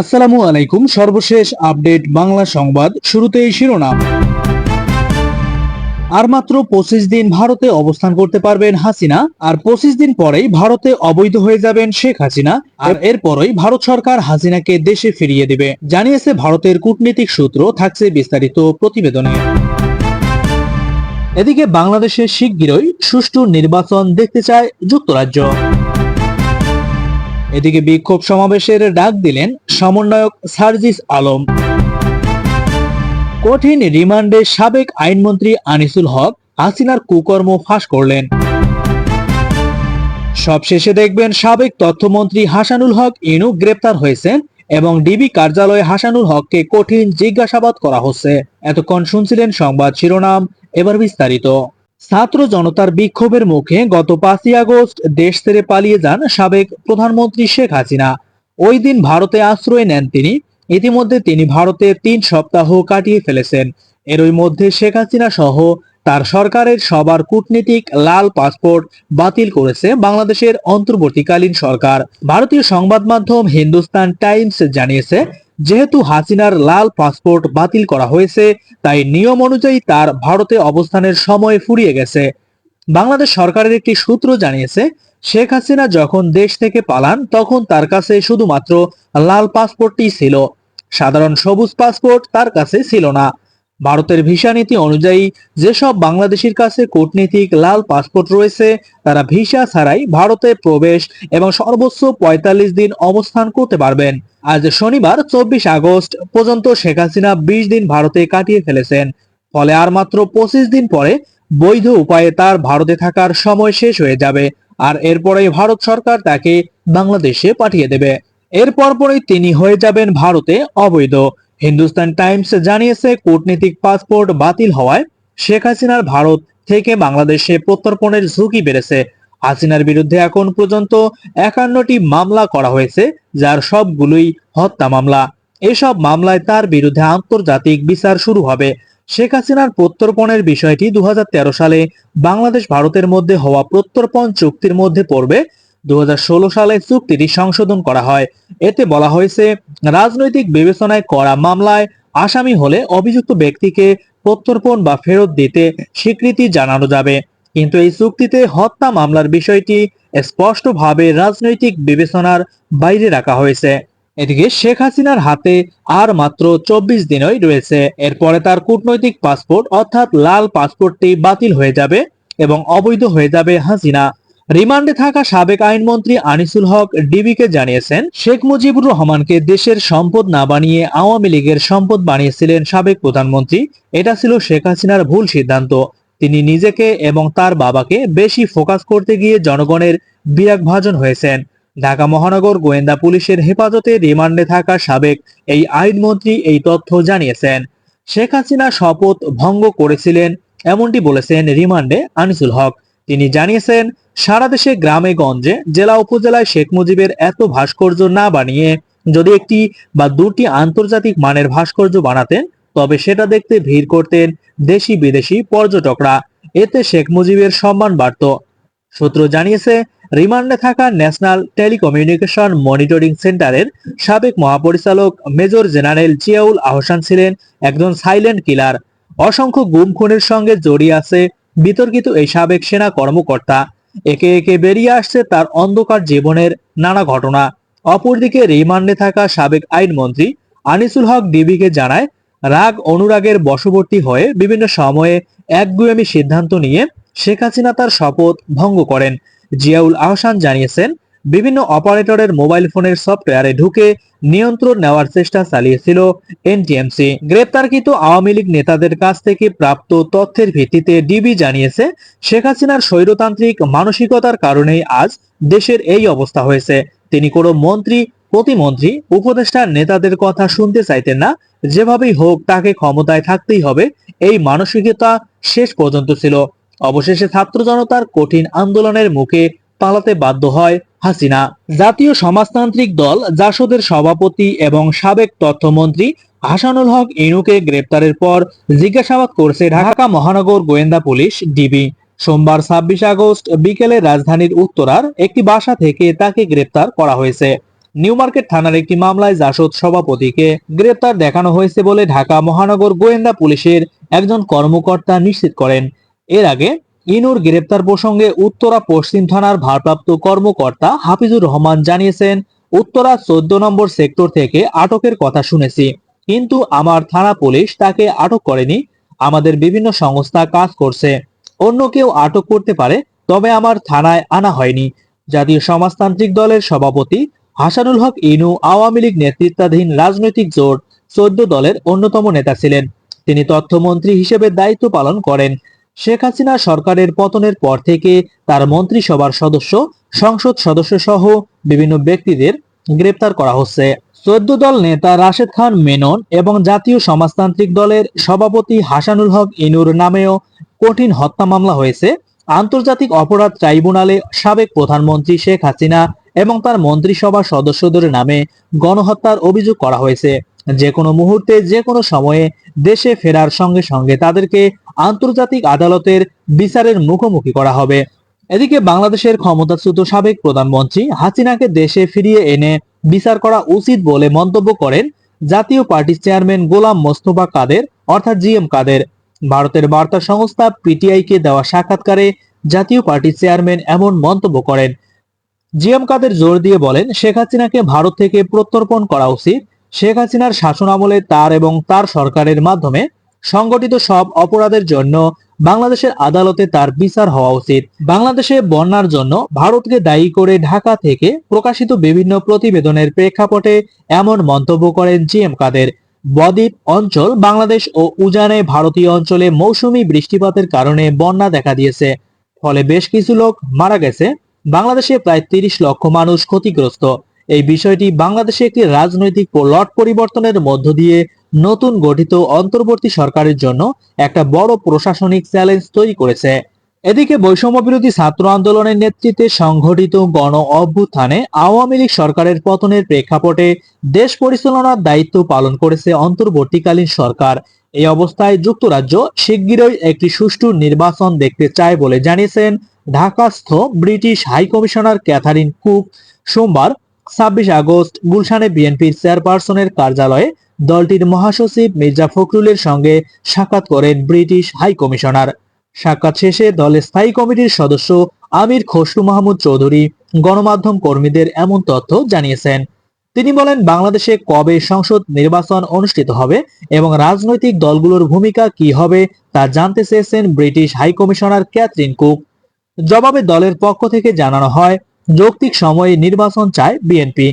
আসসালামু আলাইকুম। সর্বশেষ আপডেট বাংলা সংবাদ শুরুতেই শিরোনাম। আর মাত্র পঁচিশ দিন ভারতে অবস্থান করতে পারবেন হাসিনা আর পঁচিশ দিন পরেই ভারতে অবৈধ হয়ে যাবেন শেখ হাসিনা আর এরপরই ভারত সরকার হাসিনাকে দেশে ফিরিয়ে দেবে। জানিয়েছে ভারতের কূটনীতিক সূত্র থাকছে বিস্তারিত প্রতিবেদনে। এদিকে বাংলাদেশে শিগগিরই সুষ্ঠু নির্বাচন দেখতে চায় যুক্তরাজ্য। এদিকে বিক্ষোভ সমাবেশের ডাক দিলেন সমন্বয়ক সার্জিস আলম। কঠিন রিমান্ডে সাবেক আইনমন্ত্রী আনিসুল হক হাসিনার কুকর্ম ফাঁস করলেন। সবশেষে দেখবেন সাবেক তথ্যমন্ত্রী হাসানুল হক ইনু গ্রেপ্তার হয়েছেন এবং ডিবি কার্যালয়ে হাসানুল হককে কঠিন জিজ্ঞাসাবাদ করা হচ্ছে। এতক্ষণ শুনছিলেন সংবাদ শিরোনাম, এবার বিস্তারিত। ছাত্র জনতার বিক্ষোভের মুখে গত পাঁচই আগস্ট দেশ ছেড়ে পালিয়ে যান সাবেক প্রধানমন্ত্রী শেখ হাসিনা। ওই দিন ভারতে আশ্রয় নেন তিনি। ইতিমধ্যে তিনি ভারতে তিন সপ্তাহ কাটিয়ে ফেলেছেন। এরই মধ্যে শেখ হাসিনা সহ তার সরকারের সবার কূটনীতিক লাল পাসপোর্ট বাতিল করেছে বাংলাদেশের অন্তর্বর্তীকালীন সরকার। ভারতীয় সংবাদ মাধ্যম হিন্দুস্তান টাইমস জানিয়েছে যেহেতু হাসিনার লাল পাসপোর্ট বাতিল করা হয়েছে, তাই নিয়ম অনুযায়ী তার ভারতে অবস্থানের সময় ফুরিয়ে গেছে। বাংলাদেশ সরকারের একটি সূত্র জানিয়েছে, শেখ হাসিনা যখন দেশ থেকে পালান, তখন তার কাছে শুধুমাত্র লাল পাসপোর্টটি ছিল। সাধারণ সবুজ পাসপোর্ট তার কাছে ছিল না। ভারতের ভিসা নীতি অনুযায়ী যেসব বাংলাদেশির কাছে কূটনীতিক লাল পাসপোর্ট রয়েছে, তারা ভিসা ছাড়াই ভারতে প্রবেশ এবং সর্বোচ্চ পঁয়তাল্লিশ দিন অবস্থান করতে পারবেন। আজ শনিবার, চব্বিশ আগস্ট পর্যন্ত শেখ হাসিনা বিশ দিন ভারতে কাটিয়ে ফেলেছেন। ফলে আর মাত্র পঁচিশ দিন পরে বৈধ উপায়ে তার ভারতে থাকার সময় শেষ হয়ে যাবে। আর এরপরে ভারত সরকার তাকে বাংলাদেশে পাঠিয়ে দেবে। এরপর পরেই তিনি হয়ে যাবেন ভারতে অবৈধ। হিন্দুস্তান টাইমস জানিয়েছে কূটনীতিক পাসপোর্ট বাতিল হওয়ায় শেখ হাসিনার ভারত থেকে বাংলাদেশে প্রত্যর্পণের ঝুঁকি বেড়েছে। হাসিনার বিরুদ্ধে এখন পর্যন্ত একান্নটি মামলা করা হয়েছে, যার সবগুলোই হত্যা মামলা। এসব মামলায় তার বিরুদ্ধে আন্তর্জাতিক বিচার শুরু হবে। শেখ হাসিনার প্রত্যর্পণের বিষয়টি দু হাজার তেরো সালে বাংলাদেশ ভারতের মধ্যে হওয়া প্রত্যর্পণ চুক্তির মধ্যে পড়বে দু হাজার ষোলো সালে চুক্তিটি সংশোধন করা হয়। এতে বলা হয়েছে, রাজনৈতিক বিবেচনায় করা মামলায় আসামি হলে অভিযুক্ত ব্যক্তিকে প্রত্যর্পণ বা ফেরত দিতে স্বীকৃতি জানানো যাবে। কিন্তু এই চুক্তিতে হত্যা মামলার বিষয়টি স্পষ্টভাবে রাজনৈতিক বিবেচনার বাইরে রাখা হয়েছে। এদিকে শেখ হাসিনার হাতে আর মাত্র চব্বিশ দিনই রয়েছে। এরপরে তার কূটনৈতিক পাসপোর্ট অর্থাৎ লাল পাসপোর্টটি বাতিল হয়ে যাবে এবং অবৈধ হয়ে যাবে হাসিনা। রিমান্ডে থাকা সাবেক আইনমন্ত্রী আনিসুল হক ডিবিকে জানিয়েছেন, শেখ মুজিবুর রহমানকে দেশের সম্পদ না বানিয়ে আওয়ামী লীগের সম্পদ বানিয়েছিলেন সাবেক প্রধানমন্ত্রী। এটা ছিল শেখ হাসিনার ভুল সিদ্ধান্ত। তিনি নিজেকে এবং তার বাবাকে বেশি ফোকাস করতে গিয়ে জনগণের বিরাগ ভাজন হয়েছেন। ঢাকা মহানগর গোয়েন্দা পুলিশের হেফাজতে রিমান্ডে থাকা সাবেক এই আইনমন্ত্রী এই তথ্য জানিয়েছেন। শেখ হাসিনা শপথ ভঙ্গ করেছিলেন, এমনটি বলেছেন রিমান্ডে আনিসুল হক। তিনি জানিয়েছেন, সারা দেশে গ্রামে গঞ্জে জেলা উপজেলায় শেখ মুজিবের এত ভাস্কর্য না বানিয়ে যদি একটি বা দুটি আন্তর্জাতিক মানের ভাস্কর্য বানাতেন, তবে সেটা দেখতে ভিড় করতেন দেশি বিদেশি পর্যটকরা। এতে শেখ মুজিবের সম্মান বাড়ত। সূত্র জানিয়েছে, রিমান্ডে থাকা ন্যাশনাল টেলিকমিউনিকেশন মনিটরিং সেন্টারের সাবেক মহাপরিচালক মেজর জেনারেল জিয়াউল আহসান ছিলেন একজন সাইলেন্ট কিলার। অসংখ্য গুম খুনের সঙ্গে জড়িয়ে আছে বিতর্কিত এই সাবেক সেনা কর্মকর্তা একে একে বেরিয়ে আসছে তার অন্ধকার জীবনের নানা ঘটনা। অপরদিকে রিমান্ডে থাকা সাবেক আইনমন্ত্রী আনিসুল হক ডিবিকে জানায়, রাগ অনুরাগের বশবর্তী হয়ে বিভিন্ন সময়ে একগুয়েমি সিদ্ধান্ত নিয়ে শেখ হাসিনা তার শপথ ভঙ্গ করেন। জিয়াউল আহসান জানিয়েছেন বিভিন্ন অপারেটরের মোবাইল ফোনের সফটওয়্যারে ঢুকে নিয়ন্ত্রণ নেওয়ার চেষ্টা চালিয়েছিল এনটিএমসি। গ্রেপ্তারকৃত আওয়ামী লীগ নেতাদের কাছ থেকে প্রাপ্ত তথ্যের ভিত্তিতে ডিবি জানিয়েছে, শেখ হাসিনার স্বৈরতান্ত্রিক মানসিকতার কারণেই আজ দেশের এই অবস্থা হয়েছে। তিনি কোনো মন্ত্রী, প্রতিমন্ত্রী, উপদেষ্টার নেতাদের কথা শুনতে চাইতেন না। যেভাবেই হোক, তাকে ক্ষমতায় থাকতেই হবে। এই মানসিকতা শেষ পর্যন্ত ছিল। অবশেষে ছাত্র জনতার কঠিন আন্দোলনের মুখে পালাতে বাধ্য হয় হাসিনা, জাতীয় সমাজতান্ত্রিক দল জাসদের সভাপতি এবং সাবেক তথ্যমন্ত্রী হাসানুল হক ইনুকে গ্রেপ্তারের পর জিজ্ঞাসাবাদ করছে ঢাকা মহানগর গোয়েন্দা পুলিশ, ডিবি। সোমবার ছাব্বিশ আগস্ট বিকেলে রাজধানীর উত্তরার একটি বাসা থেকে তাকে গ্রেপ্তার করা হয়েছে। নিউ মার্কেট থানার একটি মামলায় জাসদ সভাপতিকে গ্রেপ্তার দেখানো হয়েছে বলে ঢাকা মহানগর গোয়েন্দা পুলিশের একজন কর্মকর্তা নিশ্চিত করেন। এর আগে ইনুর গ্রেপ্তার প্রসঙ্গে উত্তরা পশ্চিম থানার ভারপ্রাপ্ত কর্মকর্তা হাফিজুর রহমান জানিয়েছেন, উত্তরা চোদ্দ নম্বর সেক্টর থেকে আটকের কথা শুনেছি, কিন্তু আমার থানা পুলিশ তাকে আটক করেনি। আমাদের বিভিন্ন সংস্থা কাজ করছে। অন্য কেউ আটক করতে পারে, তবে আমার থানায় আনা হয়নি। জাতীয় সমাজতান্ত্রিক দলের সভাপতি হাসানুল হক ইনু আওয়ামী লীগ নেতৃত্বাধীন রাজনৈতিক জোট চোদ্দ দলের অন্যতম নেতা ছিলেন। তিনি তথ্যমন্ত্রী হিসেবে দায়িত্ব পালন করেন। শেখ হাসিনা সরকারের পতনের পর থেকে তার মন্ত্রিসভার সদস্য, সংসদ সদস্য সহ বিভিন্ন ব্যক্তিদের গ্রেপ্তার করা হচ্ছে। চোদ্দ দল নেতা রাশেদ খান, মেনন এবং জাতীয় সমাজতান্ত্রিক দলের সভাপতি হাসানুল হক ইনুর নামেও কঠিন হত্যা মামলা হয়েছে। আন্তর্জাতিক অপরাধ ট্রাইব্যুনালে সাবেক প্রধানমন্ত্রী শেখ হাসিনা এবং তার মন্ত্রিসভা সদস্যদের নামে গণহত্যার অভিযোগ করা হয়েছে। যে কোনো মুহূর্তে যে কোনো সময়ে দেশে ফেরার সঙ্গে সঙ্গে তাদেরকে আন্তর্জাতিক আদালতের বিচারের মুখোমুখি করা হবে। এদিকে বাংলাদেশের ক্ষমতাচ্যুত সাবেক প্রধানমন্ত্রী হাসিনাকে দেশে ফিরিয়ে এনে বিচার করা উচিত বলে মন্তব্য করেন জাতীয় পার্টির চেয়ারম্যান গোলাম মোস্তফা কাদের, অর্থাৎ জিএম কাদের। ভারতের বার্তা সংস্থা পিটিআই কে দেওয়া সাক্ষাৎকারে জাতীয় পার্টির চেয়ারম্যান এমন মন্তব্য করেন। জিএম কাদের জোর দিয়ে বলেন, শেখ হাসিনাকে ভারত থেকে প্রত্যর্পণ করা উচিত। শেখ হাসিনার শাসন আমলে তার এবং তার সরকারের মাধ্যমে সংগঠিত সব অপরাধের জন্য বাংলাদেশের আদালতে তার বিচার হওয়া উচিত। বাংলাদেশে বন্যার জন্য ভারতকে দায়ী করে ঢাকা থেকে প্রকাশিত বিভিন্ন প্রতিবেদনের প্রেক্ষাপটে এমন মন্তব্য করেন জি এম কাদের। বদ্বীপ অঞ্চল, বাংলাদেশ ও উজানে ভারতীয় অঞ্চলে মৌসুমী বৃষ্টিপাতের কারণে বন্যা দেখা দিয়েছে। ফলে বেশ কিছু লোক মারা গেছে। বাংলাদেশে প্রায় তিরিশ লক্ষ মানুষ ক্ষতিগ্রস্ত। এই বিষয়টি বাংলাদেশে একটি রাজনৈতিক লট পরিবর্তনের মধ্য দিয়ে নতুন গঠিত অন্তর্বর্তী সরকারের জন্য একটা বড় প্রশাসনিক চ্যালেঞ্জ তৈরি করেছে। এদিকে বৈষম্য বিরোধী ছাত্র আন্দোলনের নেতৃত্বে সংঘটিত গণ অভ্যুত্থানে আওয়ামী লীগ সরকারের পতনের প্রেক্ষাপটে দেশ পরিচালনার দায়িত্ব পালন করেছে অন্তর্বর্তীকালীন সরকার। এই অবস্থায় যুক্তরাজ্য শিগগিরই একটি সুষ্ঠু নির্বাচন দেখতে চায় বলে জানিয়েছেন ঢাকাস্থ British high commissioner Catherine Cook. সোমবার ছাব্বিশ আগস্ট গুলশানে বিএনপির চেয়ারপারসনের কার্যালয়ে দলটির মহাসচিব মির্জা ফখরুলের সঙ্গে সাক্ষাৎ করেন ব্রিটিশ হাই কমিশনার। সাক্ষাৎ শেষে দলের স্থায়ী কমিটির সদস্য আমির খসরু মাহমুদ চৌধুরী গণমাধ্যম কর্মীদের এমন তথ্য জানিয়েছেন। তিনি বলেন, বাংলাদেশে কবে সংসদ নির্বাচন অনুষ্ঠিত হবে এবং রাজনৈতিক দলগুলোর ভূমিকা কি হবে তা জানতে চেয়েছেন British high commissioner Catherine Cook. জবাবে দলের পক্ষ থেকে জানানো হয় যৌক্তিক সময়ে নির্বাচন চায় বিএনপি।